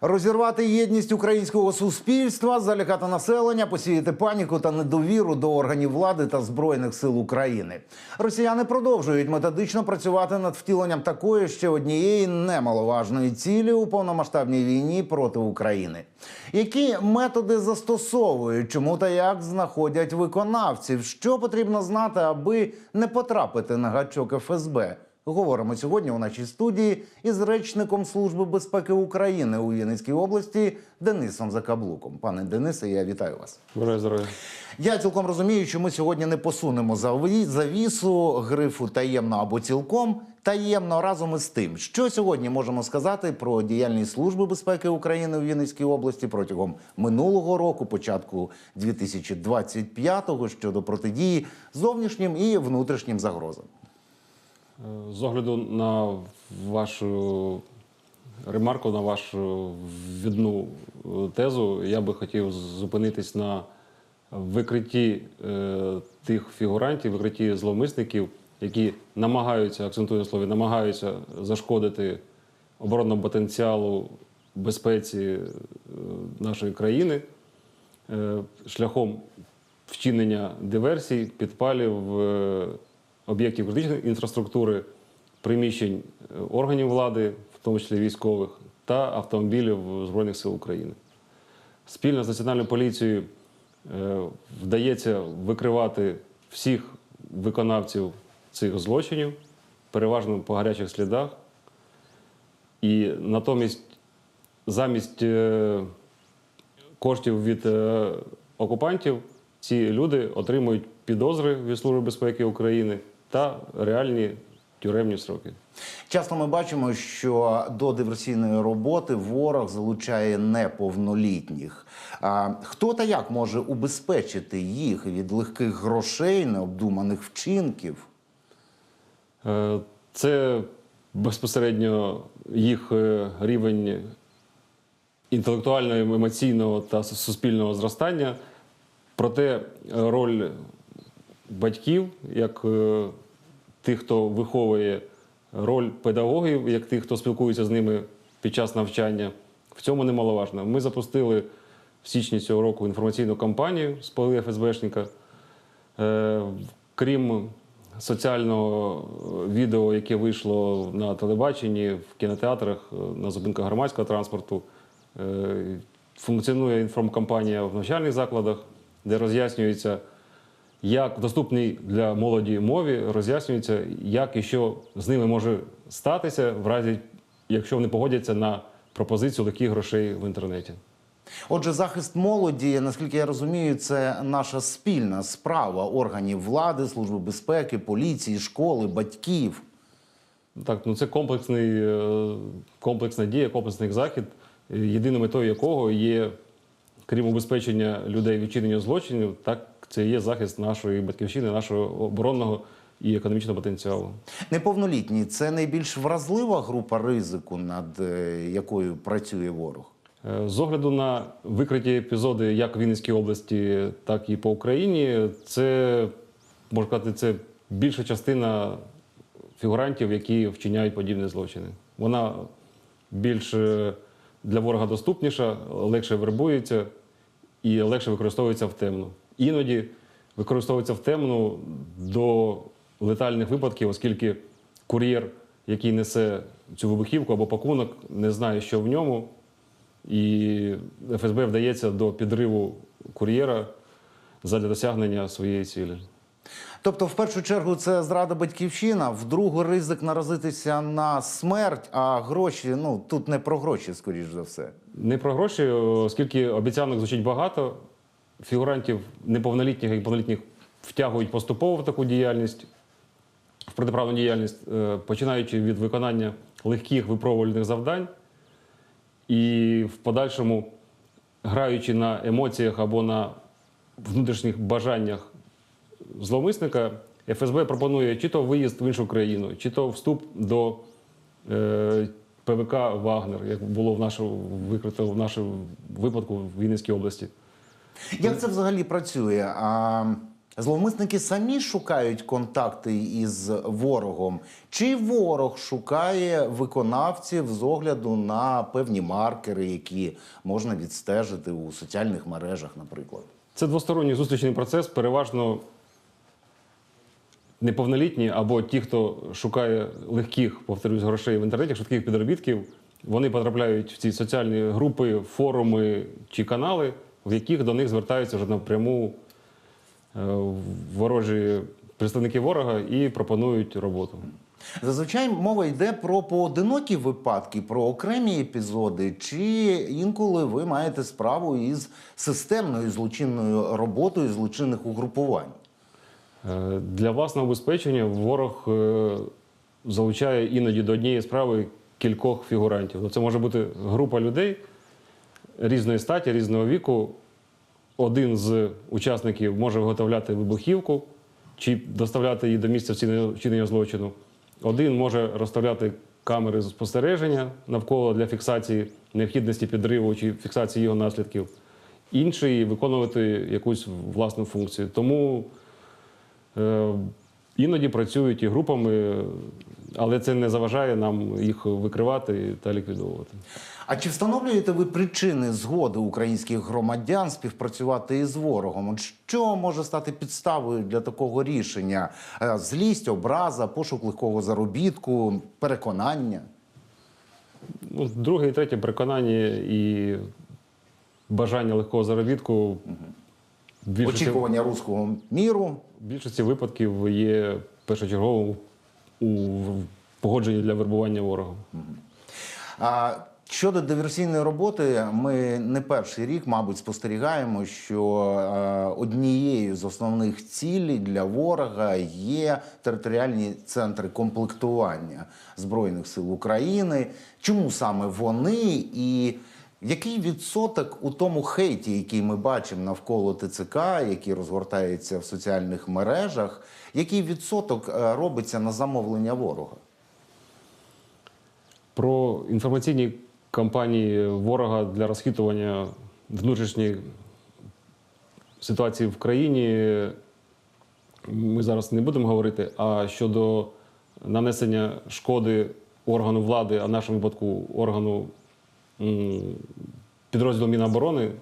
Розірвати єдність українського суспільства, залякати населення, посіяти паніку та недовіру до органів влади та збройних сил України. Росіяни продовжують методично працювати над втіленням такої ще однієї немаловажної цілі у повномасштабній війні проти України. Які методи застосовують, чому та як знаходять виконавців? Що потрібно знати, аби не потрапити на гачок ФСБ? Говоримо сьогодні у нашій студії із речником Служби безпеки України у Вінницькій області Денисом Закаблуком. Пане Денисе, я вітаю вас. Бажаю здоров'я. Я цілком розумію, що ми сьогодні не посунемо заві- завісу грифу таємно або цілком таємно разом із тим, що сьогодні можемо сказати про діяльність Служби безпеки України у Вінницькій області протягом минулого року, початку 2025-го щодо протидії зовнішнім і внутрішнім загрозам. З огляду на вашу ремарку, на вашу відну е, тезу, я би хотів зупинитись на викритті е, тих фігурантів, викритті зловмисників, які намагаються, акцентую на слові, намагаються зашкодити оборонному потенціалу безпеці е, нашої країни е, шляхом вчинення диверсій, підпалів е, об'єктів критичної інфраструктури, приміщень е, органів влади, в тому числі військових, та автомобілів Збройних сил України. Спільно з Національною поліцією е, вдається викривати всіх виконавців цих злочинів, переважно по гарячих слідах. І натомість замість е, коштів від окупантів ці люди отримують підозри від Служби безпеки України та реальні тюремні сроки. Часто ми бачимо, що до диверсійної роботи ворог залучає неповнолітніх. А хто та як може убезпечити їх від легких грошей, необдуманих вчинків? Е, Це безпосередньо їх е, рівень інтелектуального, емоційного та суспільного зростання. Проте е, роль батьків, як тих, хто виховує, роль педагогів, як тих, хто спілкується з ними під час навчання, в цьому немаловажно. Ми запустили в січні цього року інформаційну кампанію «Спали ФСБшника. Е, Крім соціального е, відео, яке вийшло на телебаченні, в кінотеатрах, е, на зупинках громадського транспорту, функціонує інформкампанія в навчальних закладах, де роз'яснюється, як в доступній для молоді мові роз'яснюється, як і що з ними може статися, в разі, якщо вони погодяться на пропозицію легких грошей в інтернеті. Отже, захист молоді, наскільки я розумію, це наша спільна справа органів влади, служби безпеки, поліції, школи, батьків. Так, ну це комплексний, е, комплексна дія, комплексний захід, єдиною метою якого є, крім убезпечення людей від вчинення злочинів, так це є захист нашої батьківщини, нашого оборонного і економічного потенціалу. Неповнолітні це найбільш вразлива група ризику, над е, якою працює ворог. Е, З огляду на викриті епізоди як в Вінницькій області, так і по Україні, це можна сказати, це більша частина фігурантів, які вчиняють подібні злочини. Вона більш е, для ворога доступніша, легше вербується і легше використовується в темну. Іноді використовується в темну до летальних випадків, оскільки кур'єр, який несе цю вибухівку або пакунок, не знає, що в ньому. І ФСБ вдається до підриву кур'єра задля досягнення своєї цілі. Тобто, в першу чергу, це зрада батьківщина, в другу ризик наразитися на смерть, а гроші ну тут не про гроші, скоріш за все. Не про гроші, оскільки обіцянок звучить багато. Фігурантів неповнолітніх і повнолітніх втягують поступово в таку діяльність, в протиправну діяльність, е, починаючи від виконання легких випробувальних завдань і в подальшому, граючи на емоціях або на внутрішніх бажаннях зловмисника, ФСБ пропонує чи то виїзд в іншу країну, чи то вступ до е, ПВК Вагнер, як було в нашому викрито в нашому випадку в Вінницькій області. Як це взагалі працює? А Зловмисники самі шукають контакти із ворогом, чи ворог шукає виконавців з огляду на певні маркери, які можна відстежити у соціальних мережах, наприклад. Це двосторонній зустрічний процес, переважно неповнолітні або ті, хто шукає легких, повторюсь, грошей в інтернеті, швидких підробітків, вони потрапляють в ці соціальні групи, форуми чи канали, в яких до них звертаються вже напряму е, ворожі представники ворога і пропонують роботу. Зазвичай мова йде про поодинокі випадки, про окремі епізоди, чи інколи ви маєте справу із системною злочинною роботою злочинних угрупувань. Е, Для власного обезпечення ворог е, залучає іноді до однієї справи кількох фігурантів. Ну, Це може бути група людей різної статі, різного віку. Один з учасників може виготовляти вибухівку чи доставляти її до місця вчинення злочину. Один може розставляти камери спостереження навколо для фіксації необхідності підриву чи фіксації його наслідків. Інший виконувати якусь власну функцію. Тому Е, Іноді працюють і групами, але це не заважає нам їх викривати та ліквідовувати. А чи встановлюєте ви причини згоди українських громадян співпрацювати із ворогом? От що може стати підставою для такого рішення? Е, Злість, образа, пошук легкого заробітку, переконання? Ну, друге і третє переконання і бажання легкого заробітку в більшості, Очікування руського міру. в більшості випадків є першочерговим у погодженні для вербування ворогом. А щодо диверсійної роботи, ми не перший рік, мабуть, спостерігаємо, що однією з основних цілей для ворога є територіальні центри комплектування збройних сил України. Чому саме вони і який відсоток у тому хейті, який ми бачимо навколо ТЦК, який розгортається в соціальних мережах, який відсоток е, робиться на замовлення ворога? Про інформаційні кампанії ворога для розхитування внутрішньої ситуації в країні ми зараз не будемо говорити. А щодо нанесення шкоди органу влади, а в нашому випадку органу м, підрозділу Міноборони, е,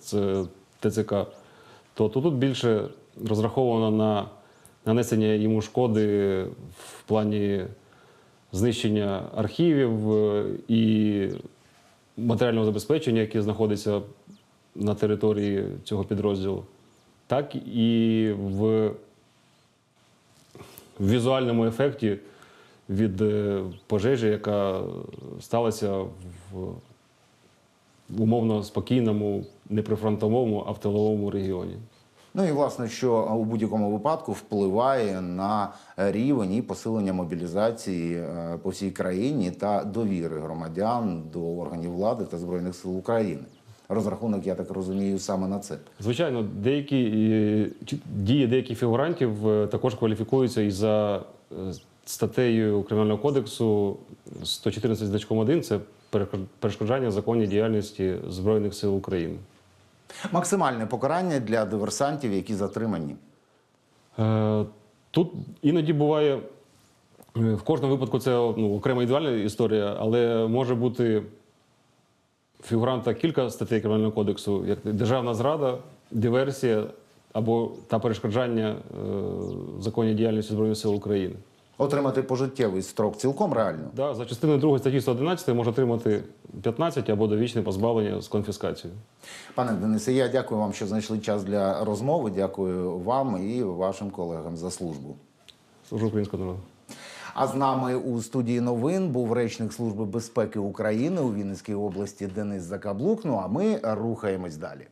це ТЦК, то тут більше розраховано на нанесення йому шкоди в плані знищення архівів е, і матеріального забезпечення, яке знаходиться на території цього підрозділу, так і в візуальному ефекті від е, пожежі, яка сталася в умовно спокійному, не прифронтовому, а в тиловому регіоні. Ну і власне, що у будь-якому випадку впливає на рівень і посилення мобілізації е, по всій країні та довіри громадян до органів влади та збройних сил України. Розрахунок, я так розумію, саме на це. Звичайно, деякі дії деяких фігурантів е, також кваліфікуються і за статтею Кримінального кодексу 114 значком 1 це перешкоджання законній діяльності Збройних сил України. Максимальне покарання для диверсантів, які затримані. Е, Тут іноді буває, е, в кожному випадку це ну, окрема індивідуальна історія, але може бути фігуранта кілька статей Кримінального кодексу, як державна зрада, диверсія або та перешкоджання е, законній діяльності Збройних сил України. Отримати пожиттєвий строк цілком реально. Да, за частиною 2 статті 111 може отримати 15 або довічне позбавлення з конфіскацією. Пане Денисе, я дякую вам, що знайшли час для розмови. Дякую вам і вашим колегам за службу. Служу українського народу. А з нами у студії новин був речник Служби безпеки України у Вінницькій області Денис Закаблук. Ну а ми рухаємось далі.